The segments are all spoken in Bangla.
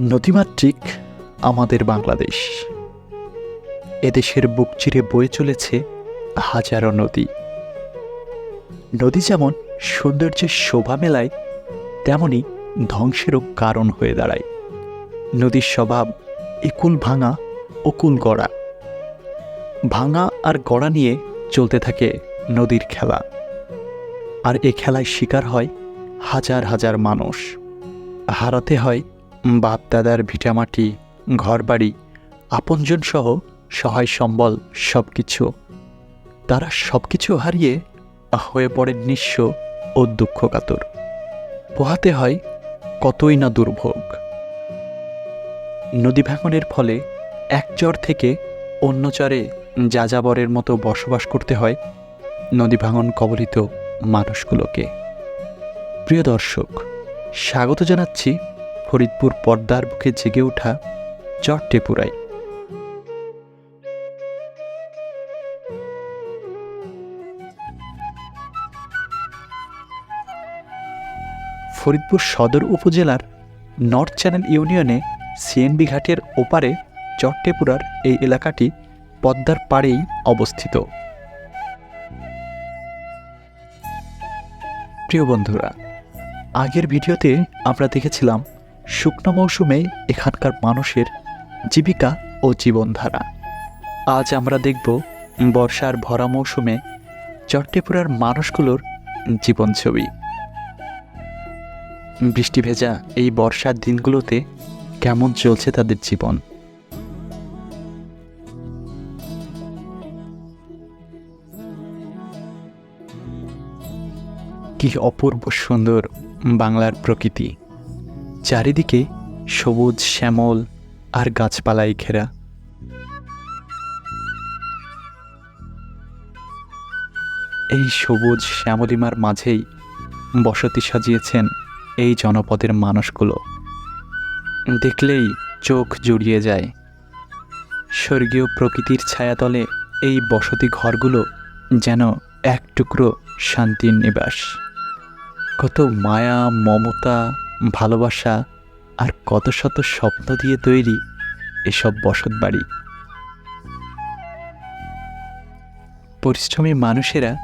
নদীমাতৃক আমাদের বাংলাদেশ। এদেশের বুক চিরে বয়ে চলেছে হাজারো নদী। নদী যেমন সৌন্দর্যের শোভা মেলায়, তেমনি ধ্বংসেরও কারণ হয়ে দাঁড়ায়। নদীর স্বভাব একুল ভাঙা, অকুল গড়া। ভাঙা আর গড়া নিয়ে চলতে থাকে নদীর খেলা। আর এ খেলায় শিকার হয় হাজার হাজার মানুষ। হারাতে হয় বাপ দাদার ভিটামাটি, ঘরবাড়ি আপনজন সহ সহায় সম্বল সব কিছু তারা সব কিছু হারিয়ে হয়ে পড়ে নিঃস্ব ও দুঃখকাতর। পোহাতে হয় কতই না দুর্ভোগ। নদী ভাঙনের ফলে এক চর থেকে অন্য চরে যাযাবরের মতো বসবাস করতে হয় নদী ভাঙন কবলিত মানুষগুলোকে। প্রিয় দর্শক, স্বাগত জানাচ্ছি ফরিদপুর পর্দার বুকে জেগে ওঠা চট্টেপুরায় ফরিদপুর সদর উপজেলার নর্থ চ্যানেল ইউনিয়নে সিএনবি ঘাটের ওপারে চট্টেপুরার এই এলাকাটি পদ্মার পাড়েই অবস্থিত। প্রিয় বন্ধুরা, আগের ভিডিওতে আমরা দেখেছিলাম শুকনো মৌসুমে এখানকার মানুষের জীবিকা ও জীবনধারা। আজ আমরা দেখব বর্ষার ভরা মৌসুমে চট্টেপুরার মানুষগুলোর জীবন ছবি বৃষ্টি ভেজা এই বর্ষার দিনগুলোতে কেমন চলছে তাদের জীবন? কি অপূর্ব সুন্দর বাংলার প্রকৃতি। চারিদিকে সবুজ শ্যামল আর গাছপালায় ঘেরা। এই সবুজ শ্যামলিমার মাঝেই বসতি সাজিয়েছেন এই জনপদের মানুষগুলো। দেখলেই চোখ জুড়িয়ে যায়। স্বর্গীয় প্রকৃতির ছায়াতলে এই বসতি ঘরগুলো যেন এক টুকরো শান্তির নিবাস। কত মায়া, মমতা ভালোবাসা আর কত শত স্বপ্ন দিয়ে তৈরি এসব বসত বাড়ি। পরিশ্রমী মানুষেরা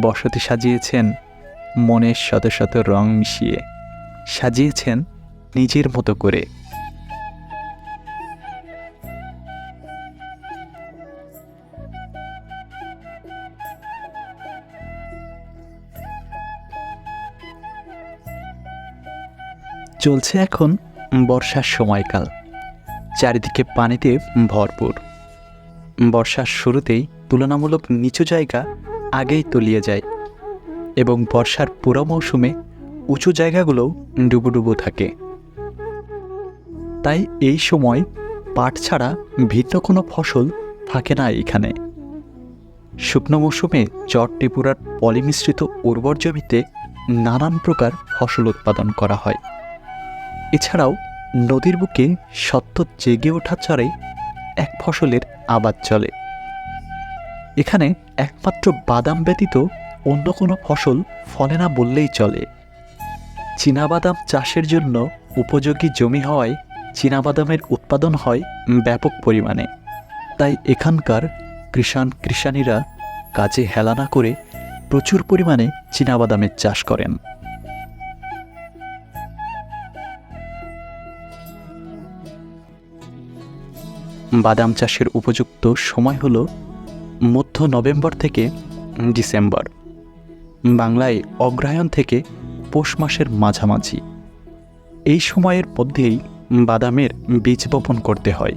বসতি সাজিয়েছেন, মনের শত শত রং মিশিয়ে। সাজিয়েছেন নিজের মতো করে। চলছে এখন বর্ষার সময়কাল। চারিদিকে পানিতে ভরপুর। বর্ষার শুরুতেই তুলনামূলক নিচু জায়গা আগেই তলিয়ে যায় এবং বর্ষার পুরো মৌসুমে উঁচু জায়গাগুলোও ডুবুডুবু থাকে। তাই এই সময় পাট ছাড়া ভিন্ন কোনো ফসল থাকে না এখানে। শুকনো মৌসুমে চর ত্রিপুরার পলিমিশ্রিত উর্বর জমিতে নানান প্রকার ফসল উৎপাদন করা হয়। এছাড়াও নদীর বুকে সত্য জেগে ওঠা চরে এক ফসলের আবাদ চলে। এখানে একমাত্র বাদাম ব্যতীত অন্য কোনো ফসল ফলে না বললেই চলে। চীনাবাদাম চাষের জন্য উপযোগী জমি হওয়ায় চীনাবাদামের উৎপাদন হয় ব্যাপক পরিমাণে। তাই এখানকার কৃষাণ কৃষাণীরা কাজে হেলানা করে প্রচুর পরিমাণে চীনাবাদামের চাষ করেন। বাদাম চাষের উপযুক্ত সময় হল মধ্য নভেম্বর থেকে ডিসেম্বর। বাংলায় অগ্রহায়ণ থেকে পৌষ মাসের মাঝামাঝি। এই সময়ের মধ্যেই বাদামের বীজ বপন করতে হয়।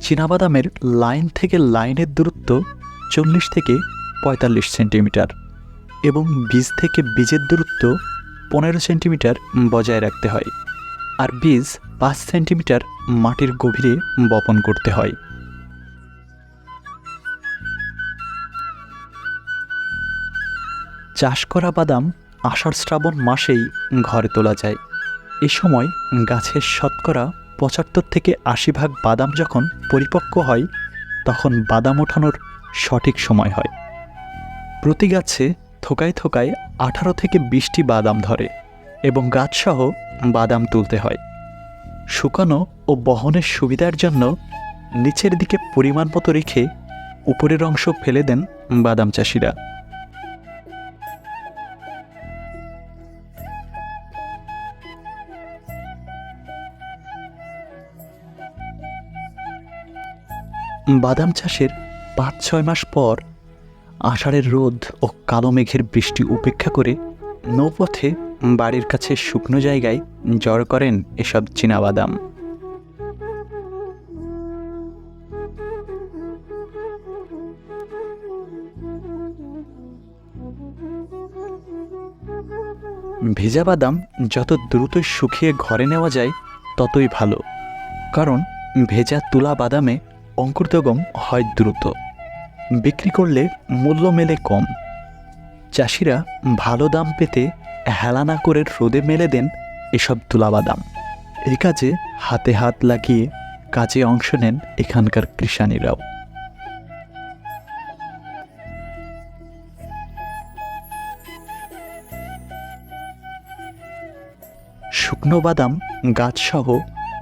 চীনাবাদামের লাইন থেকে লাইনের দূরত্ব চল্লিশ থেকে পঁয়তাল্লিশ সেন্টিমিটার এবং বীজ থেকে বীজের দূরত্ব পনেরো সেন্টিমিটার বজায় রাখতে হয়। আর বীজ পাঁচ সেন্টিমিটার মাটির গভীরে বপন করতে হয়। চাষ করা বাদাম আষাঢ় শ্রাবণ মাসেই ঘরে তোলা যায়। এ সময় গাছের শতকরা পঁচাত্তর থেকে আশি ভাগ বাদাম যখন পরিপক্ক হয়, তখন বাদাম ওঠানোর সঠিক সময় হয়। প্রতি গাছে থোকায় থোকায় আঠারো থেকে বিশটি বাদাম ধরে এবং গাছসহ বাদাম তুলতে হয়। শুকানো ও বহনের সুবিধার জন্য নিচের দিকে পরিমাণ মতো রেখে উপরের অংশ ফেলে দেন বাদাম চাষিরা। বাদাম চাষের পাঁচ ছয় মাস পর আষাঢ়ের রোদ ও কালো মেঘের বৃষ্টি উপেক্ষা করে নৌপথে বাড়ির কাছে শুকনো জায়গায় জড় করেন এসব চীনাবাদাম। ভেজা বাদাম যত দ্রুত শুকিয়ে ঘরে নেওয়া যায়, ততই ভালো। কারণ ভেজা তুলা বাদামে অঙ্কুরোদ্গম হয় দ্রুত। বিক্রি করলে মূল্য মেলে কম। চাষিরা ভালো দাম পেতে হেলা না করে রোদে মেলে দেন এসব তুলাবাদাম এই কাজে হাতে হাত লাগিয়ে কাজে অংশ নেন এখানকার কৃষানীরাও। শুকনো বাদাম, গাছসহ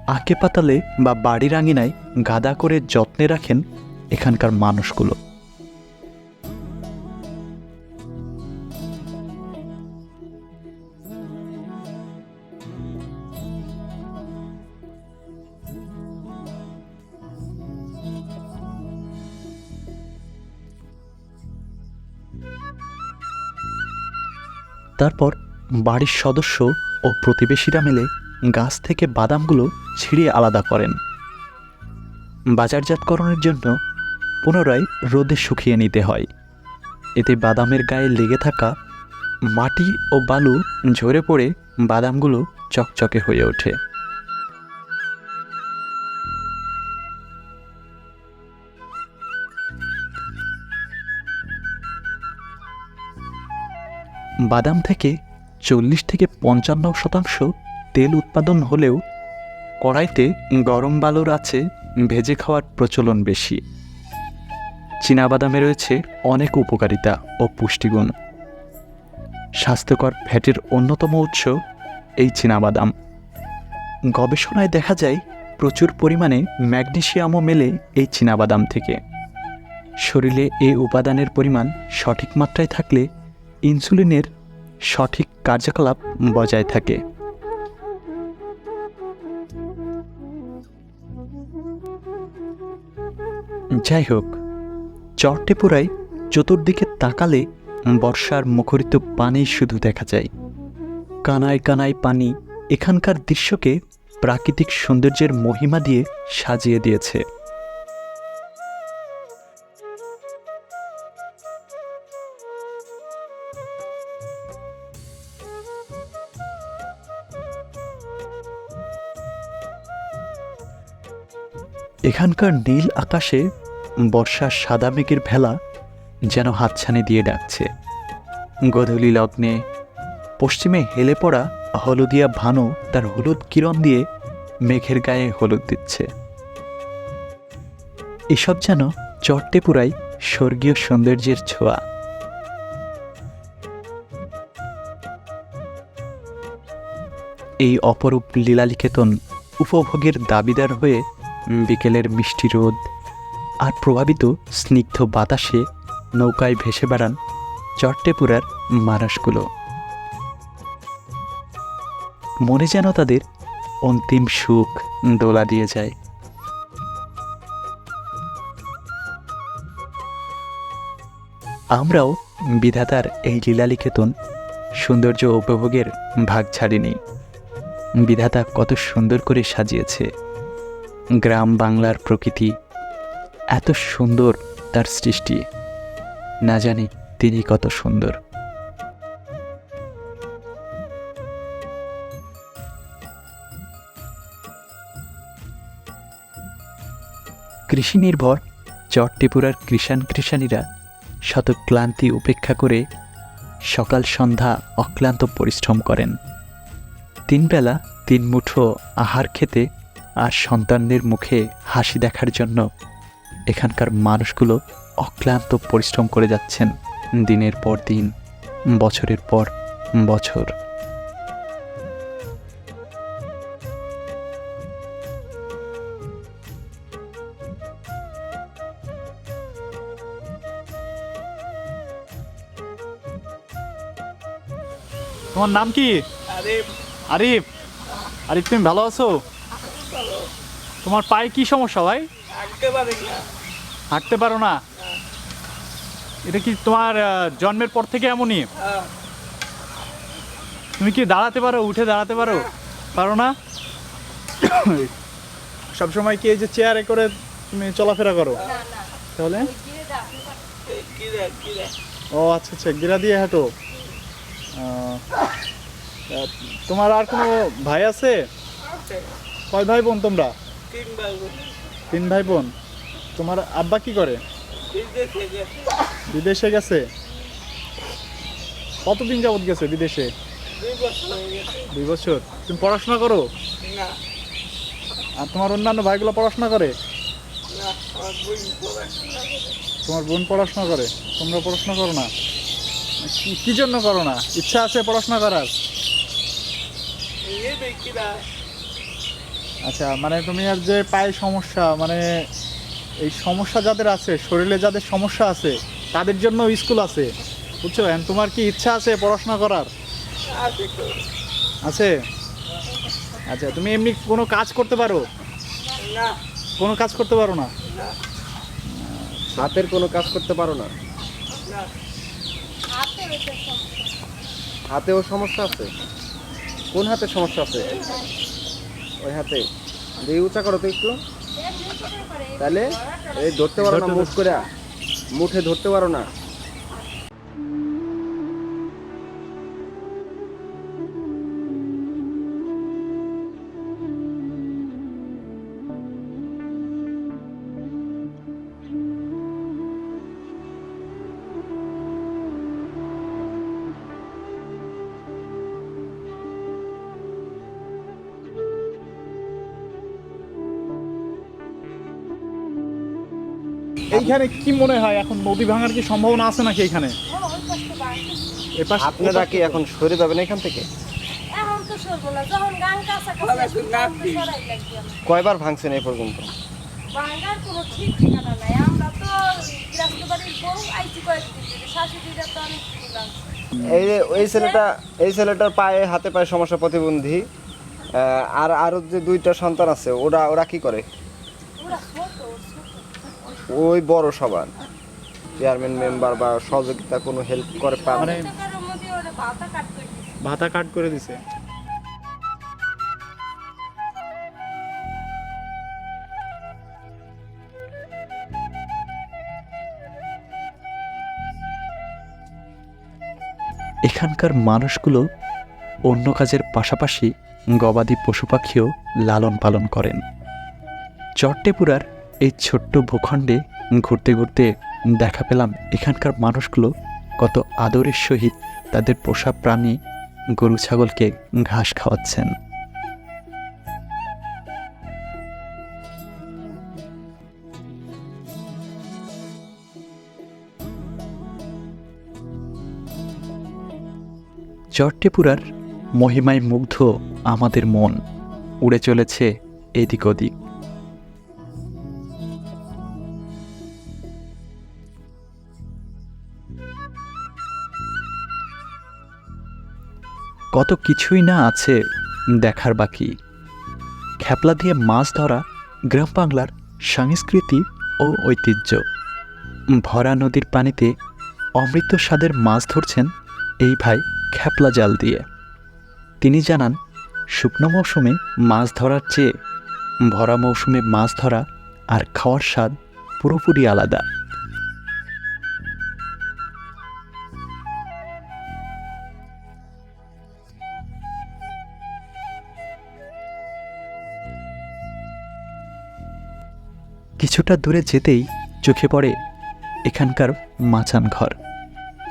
আঁকে পাতালে বা বাড়ির আঙিনায় গাদা করে যত্নে রাখেন এখানকার মানুষগুলো। তারপর বাড়ির সদস্য ও প্রতিবেশীরা মিলে গাছ থেকে বাদামগুলো ছিঁড়ে আলাদা করেন। বাজারজাতকরণের জন্য পুনরায় রোদে শুকিয়ে নিতে হয়। এতে বাদামের গায়ে লেগে থাকা মাটি ও বালু ঝরে পড়ে বাদামগুলো চকচকে হয়ে ওঠে। বাদাম থেকে চল্লিশ থেকে পঞ্চান্ন শতাংশ তেল উৎপাদন হলেও কড়াইতে গরম বালুর আছে ভেজে খাওয়ার প্রচলন বেশি। চীনাবাদামে রয়েছে অনেক উপকারিতা ও পুষ্টিগুণ। স্বাস্থ্যকর ফ্যাটের অন্যতম উৎস এই চীনাবাদাম। গবেষণায় দেখা যায় প্রচুর পরিমাণে ম্যাগনেশিয়ামও মেলে এই চীনাবাদাম থেকে। শরীরে এই উপাদানের পরিমাণ সঠিক মাত্রায় থাকলে ইনসুলিনের সঠিক কার্যকলাপ বজায় থাকে। যাই হোক, চরটেপুরায় চতুর্দিকে তাকালে বর্ষার মুখরিত পানি শুধু দেখা যায়। কানায় কানায় পানি এখানকার দৃশ্যকে প্রাকৃতিক সৌন্দর্যের মহিমা দিয়ে সাজিয়ে দিয়েছে। এখানকার নীল আকাশে বর্ষার সাদা মেঘের ভেলা যেন হাতছানি দিয়ে ডাকছে। গধূলি লগ্নে পশ্চিমে হেলে পড়া হলুদিয়া ভানু তার হলুদ কিরণ দিয়ে মেঘের গায়ে হলুদ দিচ্ছে। এসব যেন চট্টেপুরাই স্বর্গীয় সৌন্দর্যের ছোঁয়া। এই অপরূপ লীলালিকেতন উপভোগের দাবিদার হয়ে বিকেলের মিষ্টি রোদ আর প্রভাবিত স্নিগ্ধ বাতাসে নৌকায় ভেসে বেড়ান চট্টেপুরার মানুষগুলো মনে যেন তাদের অন্তিম সুখ দোলা দিয়ে যায়। আমরাও বিধাতার এই লীলালিকেতন সৌন্দর্য উপভোগের ভাগ ছাড়িনি। বিধাতা কত সুন্দর করে সাজিয়েছে। গ্রাম বাংলার প্রকৃতি এত সুন্দর তার সৃষ্টি। না জানি তিনি কত সুন্দর। কৃষি নির্ভর চট্টিপুরার কৃষাণ কৃষাণীরা শত ক্লান্তি উপেক্ষা করে সকাল সন্ধ্যা অক্লান্ত পরিশ্রম করেন। তিনবেলা তিন মুঠো আহার খেতে আর সন্তানদের মুখে হাসি দেখার জন্য এখানকার মানুষগুলো অক্লান্ত পরিশ্রম করে যাচ্ছেন দিনের পর দিন বছরের পর বছর। তোমার নাম কি? আরিফ। আরিফ। আরিফ তুমি ভালো আছো? তোমার পায়ে কি সমস্যা ভাই? হাঁটতে পারো না। এটা কি তোমার জন্মের পর থেকে এমনই? তুমি কি দাঁড়াতে পারো উঠে দাঁড়াতে পারো? পারো না? সবসময় কি এই যে চেয়ারে করে তুমি চলাফেরা করো? তাহলে? ও আচ্ছা আচ্ছা গিরা দিয়ে হাঁটো। তোমার আর কোনো ভাই আছে। কয় ভাই বোন তোমরা? তিন ভাই বোন। তোমার আব্বা কি করে? বিদেশে গেছে। কতদিন যাবত গেছে বিদেশে? দুই বছর তুমি পড়াশোনা করো? আর তোমার অন্যান্য ভাইগুলো পড়াশোনা করে? তোমার বোন পড়াশোনা করে? তোমরা পড়াশোনা করো না? কি- কি জন্য করো না? ইচ্ছা আছে পড়াশোনা করার? আচ্ছা মানে তুমি আর যে পায়ে সমস্যা মানে এই সমস্যা যাদের আছে শরীরে যাদের সমস্যা আছে তাদের জন্য স্কুল আছে বুঝছ? তোমার কি ইচ্ছা আছে পড়াশোনা করার? আছে আচ্ছা তুমি এমনি কোনো কাজ করতে পারো? কোনো কাজ করতে পারো না? হাতের কোনো কাজ করতে পারো না? হাতেও সমস্যা আছে? কোন হাতে সমস্যা আছে? ওই হাতে। দিয়ে উঁচা করো তো একটু। তাহলে এই ধরতে পারো না, মুখ করে মুঠে ধরতে পারো না। এইখানে কি মনে হয় এখন নদী ভাঙার কি সম্ভাবনা আছে নাকি এখানে? আপনারা কি এখন সরে যাবেন এখান থেকে। কয়বার ভাঙছেন এই পর্যন্ত? ভাঙার কোনো ঠিক ঠিকানা নাই। আমরা তো গৃহস্থ বউ আইছি কয়েকদিন শাশুড়িরা তো অনেক দিন এই ওই ছেলেটা এই ছেলেটার পায়ে হাতে পায়ে সমস্যা প্রতিবন্ধী। আর আরও যে দুইটা সন্তান আছে ওরা ওরা কি করে? ওই বড় সবার। চেয়ারম্যান মেম্বার বা সহযোগিতা কোনো হেল্প করে পান মানে টাকার মধ্যে ওরা ভাতা কাট করে দিছে। ভাতা কাট করে দিছে। এখানকার মানুষগুলো অন্য কাজের পাশাপাশি গবাদি পশু পাখিও লালন পালন করেন। চট্টেপুরার এই ছোট্ট ভূখণ্ডে ঘুরতে ঘুরতে দেখা পেলাম এখানকার মানুষগুলো কত আদরের সহিত তাদের পোষা প্রাণী গরু ছাগলকে ঘাস খাওয়াচ্ছেন। চট্টেপুরার মহিমায় মুগ্ধ আমাদের মন, উড়ে চলেছে এদিক ওদিক। কত কিছুই না আছে দেখার বাকি। খেপলা দিয়ে মাছ ধরা গ্রাম বাংলার সংস্কৃতি ও ঐতিহ্য। ভরা নদীর পানিতে অমৃত স্বাদের মাছ ধরছেন এই ভাই খেপলা জাল দিয়ে। তিনি জানান, শুকনো মৌসুমে মাছ ধরার চেয়ে ভরা মৌসুমে মাছ ধরা আর খাওয়ার স্বাদ পুরোপুরি আলাদা। কিছুটা দূরে যেতেই চোখে পড়ে এখানকার মাচান ঘর।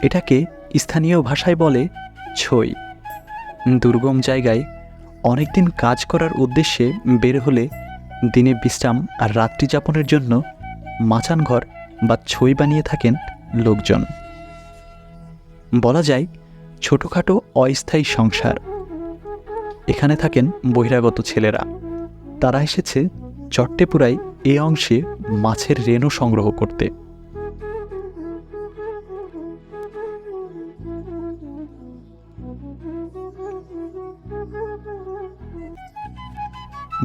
এটাকে স্থানীয় ভাষায় বলে ছই। দুর্গম জায়গায় অনেকদিন কাজ করার উদ্দেশ্যে বের হলে দিনে বিশ্রাম আর রাত্রি যাপনের জন্য মাচান ঘর বা ছই বানিয়ে থাকেন লোকজন। বলা যায়, ছোটোখাটো অস্থায়ী সংসার। এখানে থাকেন বহিরাগত ছেলেরা। তারা এসেছে চট্টেপুরায় এ অংশে মাছের রেণু সংগ্রহ করতে।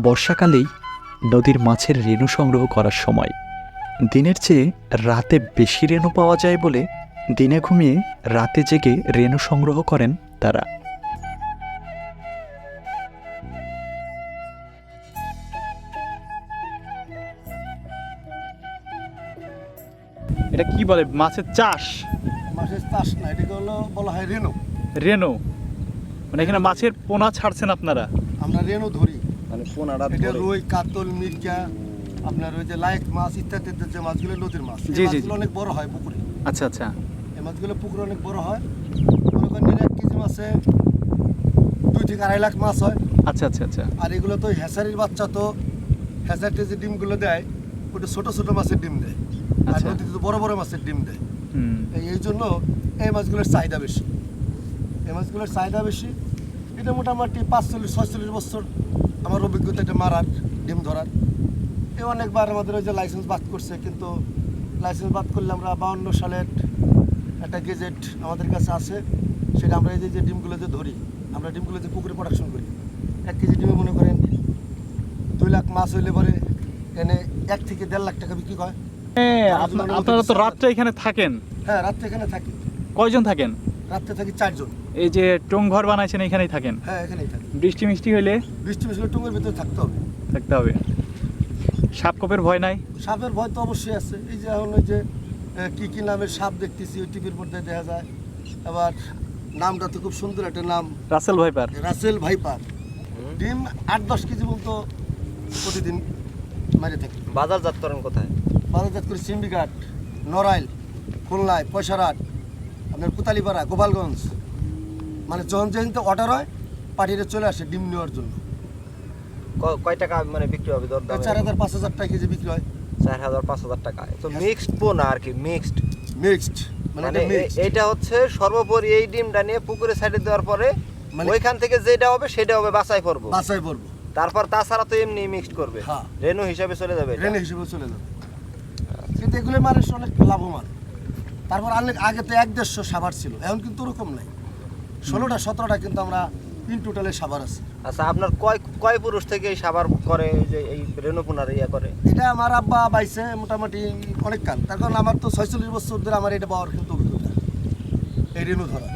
বর্ষাকালেই নদীর মাছের রেণু সংগ্রহ করার সময়। দিনের চেয়ে রাতে বেশি রেণু পাওয়া যায় বলে দিনে ঘুমিয়ে রাতে জেগে রেণু সংগ্রহ করেন তারা। এটা কি বলে? মাছের চাষ? মাছের চাষ না এটাকে হলো বলা হয় রেনু রেনো মানে এখানে মাছের পোনা ছাড়ছেন আপনারা? আমরা রেনু ধরি। মানে পোনাটা এটা রুই কাতল মির্জা আপনার ওই যে লাইক মাছ ইত্যাদি ইত্যাদি যে মাছগুলো নদীর মাছ জি, জি। অনেক বড় হয় পুকুরে। আচ্ছা আচ্ছা। এই মাছগুলো পুকুরে অনেক বড় হয়। মনে করেন এর এক কেজি মাছে দুই থেকে আড়াই লাখ মাছ হয়। আচ্ছা আচ্ছা আচ্ছা। আর এগুলো তো হ্যাসারির বাচ্চা তো হ্যাসারিতে যে ডিমগুলো দেয় ওটা ছোট ছোট মাছের ডিম দেয়। আর। নদীতে তো বড় বড় মাছের ডিম দেয়। এই জন্য এই মাছগুলোর চাহিদা বেশি। এই মাছগুলোর চাহিদা বেশি। এটা মোটামুটি পাঁচচল্লিশ ছয়চল্লিশ বছর আমার অভিজ্ঞতা এটা মারার ডিম ধরার। এ অনেকবার আমাদের ওই যে লাইসেন্স বাদ করছে কিন্তু লাইসেন্স বাদ করলে আমরা বাউন্ন সালের একটা গেজেট আমাদের কাছে আছে। সেটা আমরা এই যে- ডিমগুলো যে ধরি আমরা ডিমগুলো যে পুকুরে প্রোডাকশন করি এক কেজি ডিমে মনে করেন দুই লাখ মাছ হইলে পরে এনে এক থেকে দেড় লাখ টাকা বিক্রি হয়। আপনারা তো রাত্রে এখানে থাকেন। হ্যাঁ রাত্রে এখানে থাকি। কয়জন থাকেন? রাত্রে থাকি চারজন। এই যে টং ঘর বানাইছেন এখানেই থাকেন? হ্যাঁ এখানেই থাকি। বৃষ্টি মিষ্টি হইলে? বৃষ্টি মিশলে টুঙ্গের ভিতরে থাকতে হবে। থাকতে হবে। সাপ কপের ভয় নাই? সাপের ভয় তো অবশ্যই আছে। এই যে হলো যে কি কি নামের সাপ দেখতেছি ওই টিভির মধ্যে দেখা যায়। আবার নামটা তো খুব সুন্দর একটা নাম। Russell viper. Russell viper. ডিম আট দশ কেজি মতো প্রতিদিন মারে থাকি। বাজারজাত করেন কোথায়? বাজারজাত করে নড়াইল খুলনায় পয়সারহাট আপনার কুতালিপাড়া গোপালগঞ্জ। মানে যখন যেদিন অর্ডার হয় পাঠিয়ে চলে আসে ডিম নেওয়ার জন্য। কয় টাকা মানে বিক্রি হবে দর চার হাজার পাঁচ হাজার টাকা কেজি বিক্রি হয়। চার হাজার পাঁচ হাজার টাকা। তো মিক্সড পোনা আর কি মিক্সড মিক্সড মানে মানে এটা হচ্ছে সর্বোপরি এই ডিমটা নিয়ে পুকুরে সাইডে দেওয়ার পরে মানে- ওইখান থেকে যেটা হবে সেটা হবে বাছাই করব। বাসায় পড়ব তারপর তাছাড়া তো এমনি মিক্সড করবে। হ্যাঁ। রেনু হিসাবে চলে যাবে। রেনে হিসেবে চলে যাবে। কিন্তু এগুলো মানুষ অনেক লাভবান। তারপর অনেক আগে তো এক দেড়শো সাভার ছিল এখন কিন্তু ওরকম নাই। ষোলোটা সতেরোটা কিন্তু আমরা ইন টোটালে সাভার আছে। আচ্ছা আপনার কয় কয় পুরুষ থেকে এই সাবার করে যে এই রেনু পোনার ইয়া করে? এটা আমার আব্বা বাইছে মোটামুটি অনেক কাল। তার কারণ আমার তো ছয়চল্লিশ বছর ধরে আমার এটা পাওয়ার কিন্তু অভিজ্ঞতা। এই রেণু ধরা।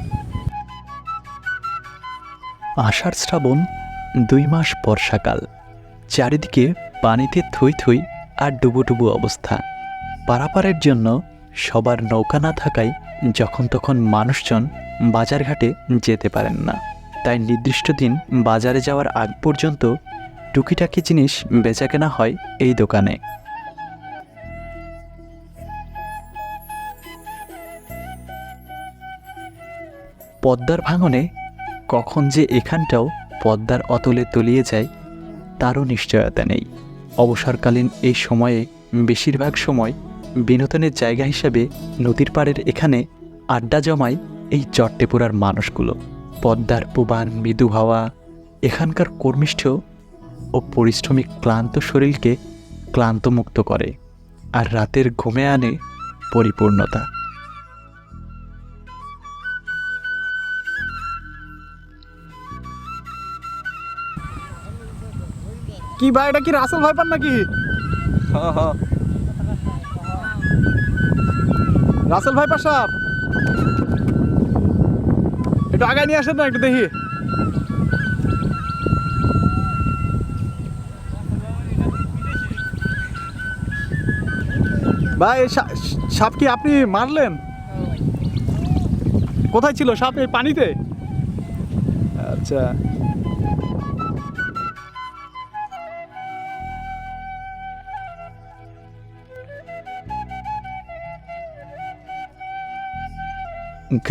আষাঢ় শ্রাবণ দুই মাস বর্ষাকাল। চারিদিকে পানিতে থই থই আর ডুবুডুবু অবস্থা। পারাপারের জন্য সবার নৌকা না থাকায় যখন তখন মানুষজন বাজারঘাটে যেতে পারেন না। তাই নির্দিষ্ট দিন বাজারে যাওয়ার আগ পর্যন্ত টুকিটাকি জিনিস বেচাকেনা হয় এই দোকানে। পদ্মার ভাঙনে কখন যে এখানটাও পদ্মার অতলে তলিয়ে যায়, তারও নিশ্চয়তা নেই। অবসরকালীন এই সময়ে বেশিরভাগ সময় বিনোদনের জায়গা হিসেবে নদীর পাড়ের এখানে আড্ডা জমায় এই চট্টেপুরার মানুষগুলো। পদ্মার পুবান মৃদু হাওয়া এখানকার কর্মিষ্ঠ ও পরিশ্রমিক ক্লান্ত শরীরকে ক্লান্তমুক্ত করে আর রাতের ঘুমে আনে পরিপূর্ণতা। কি ভাই এটা কি রাসেল ভাইপার নাকি? রাসেল ভাইপার সাপ একটু আগায় নিয়ে আসেন না একটু দেখি। ভাই সাপ কি আপনি মারলেন? কোথায় ছিল সাপ এই পানিতে? আচ্ছা।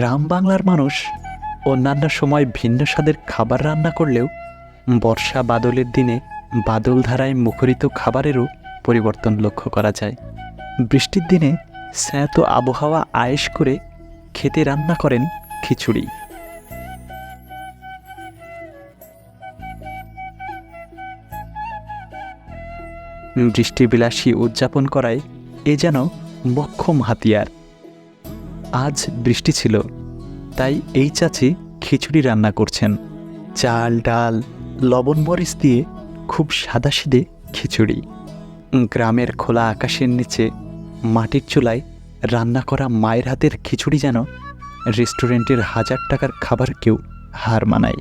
গ্রাম বাংলার মানুষ অন্যান্য সময় ভিন্ন স্বাদের খাবার রান্না করলেও বর্ষা বাদলের দিনে বাদল ধারায় মুখরিত খাবারেরও পরিবর্তন লক্ষ্য করা যায়। বৃষ্টির দিনে স্নাত আবহাওয়া আয়েশ করে খেতে রান্না করেন খিচুড়ি। বৃষ্টিবিলাসী উদযাপন করায় এ যেন মক্ষম হাতিয়ার। আজ বৃষ্টি ছিল, তাই এই চাচি খিচুড়ি রান্না করছেন। চাল, ডাল, লবণ মরিচ দিয়ে খুব সাদাসিদে খিচুড়ি। গ্রামের খোলা আকাশের নিচে মাটির চুলায় রান্না করা মায়ের হাতের খিচুড়ি যেন রেস্টুরেন্টের হাজার টাকার খাবারকেও হার মানায়।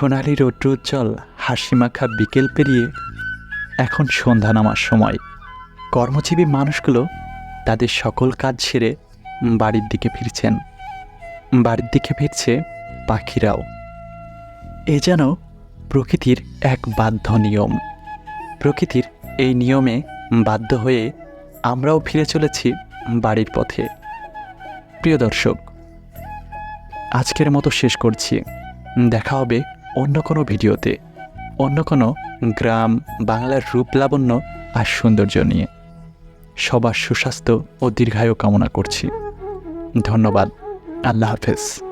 সোনালি রৌদ্রোজ্জ্বল হাসিমাখা বিকেল পেরিয়ে এখন সন্ধ্যা নামার সময়। কর্মজীবী মানুষগুলো তাদের সকল কাজ সেরে বাড়ির দিকে ফিরছেন। বাড়ির দিকে ফিরছে পাখিরাও। এ যেন প্রকৃতির এক বাধ্য নিয়ম। প্রকৃতির এই নিয়মে বাধ্য হয়ে আমরাও ফিরে চলেছি বাড়ির পথে। প্রিয় দর্শক, আজকের মতো শেষ করছি। দেখা হবে অন্য কোনো ভিডিওতে, অন্য কোনো গ্রাম, বাংলার রূপ লাবণ্য আর সৌন্দর্য নিয়ে। সবার সুস্বাস্থ্য ও দীর্ঘায়ু কামনা করছি। ধন্যবাদ। আল্লাহ হাফেজ।